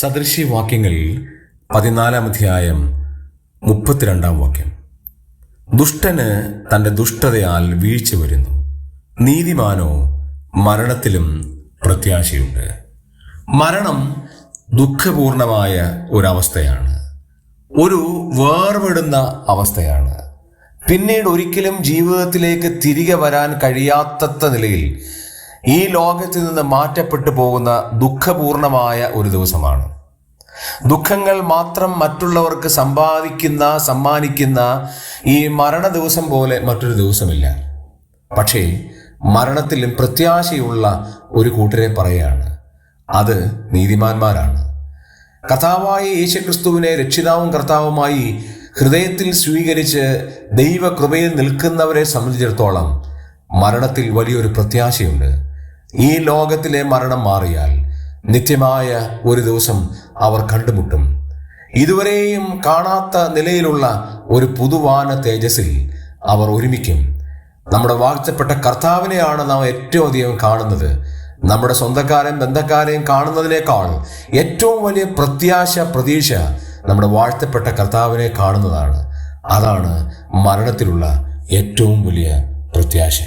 സദൃശ്യവാക്യങ്ങൾ പതിനാലാം അധ്യായം മുപ്പത്തിരണ്ടാം വാക്യം. ദുഷ്ടന് തന്റെ ദുഷ്ടതയാൽ വീഴ്ച വരുന്നു. നീതിമാനോ മരണത്തിലും പ്രത്യാശയുണ്ട്. മരണം ദുഃഖപൂർണമായ ഒരവസ്ഥയാണ്. ഒരു വേർപെടുന്ന അവസ്ഥയാണ്. പിന്നീട് ഒരിക്കലും ജീവിതത്തിലേക്ക് തിരികെ വരാൻ കഴിയാത്ത നിലയിൽ ഈ ലോകത്തിൽ നിന്ന് മാറ്റപ്പെട്ടു പോകുന്ന ദുഃഖപൂർണമായ ഒരു ദിവസമാണ്. ദുഃഖങ്ങൾ മാത്രം മറ്റുള്ളവർക്ക് സമ്പാദിക്കുന്ന സമ്മാനിക്കുന്ന ഈ മരണ ദിവസം പോലെ മറ്റൊരു ദിവസമില്ല. പക്ഷേ മരണത്തിലും പ്രത്യാശയുള്ള ഒരു കൂട്ടരെ പറയുകയാണ് അത് നീതിമാന്മാരാണ്. കഥാവായ യേശുക്രിസ്തുവിനെ രക്ഷിതാവും കർത്താവുമായി ഹൃദയത്തിൽ സ്വീകരിച്ച് ദൈവകൃപയിൽ നിൽക്കുന്നവരെ സംബന്ധിച്ചിടത്തോളം മരണത്തിൽ വലിയൊരു പ്രത്യാശയുണ്ട്. ഈ ലോകത്തിലെ മരണം മാറിയാൽ നിത്യമായ ഒരു ദിവസം അവർ കണ്ടുമുട്ടും. ഇതുവരെയും കാണാത്ത നിലയിലുള്ള ഒരു പുതുവാന തേജസ്സിൽ അവർ ഒരുമിക്കും. നമ്മുടെ വാഴ്ത്തപ്പെട്ട കർത്താവിനെയാണ് നാം ഏറ്റവും അധികം കാണുന്നത്. നമ്മുടെ സ്വന്തക്കാരെയും ബന്ധക്കാരെയും കാണുന്നതിനേക്കാൾ ഏറ്റവും വലിയ പ്രത്യാശ പ്രതീക്ഷ നമ്മുടെ വാഴ്ത്തപ്പെട്ട കർത്താവിനെ കാണുന്നതാണ്. അതാണ് മരണത്തിലുള്ള ഏറ്റവും വലിയ പ്രത്യാശ.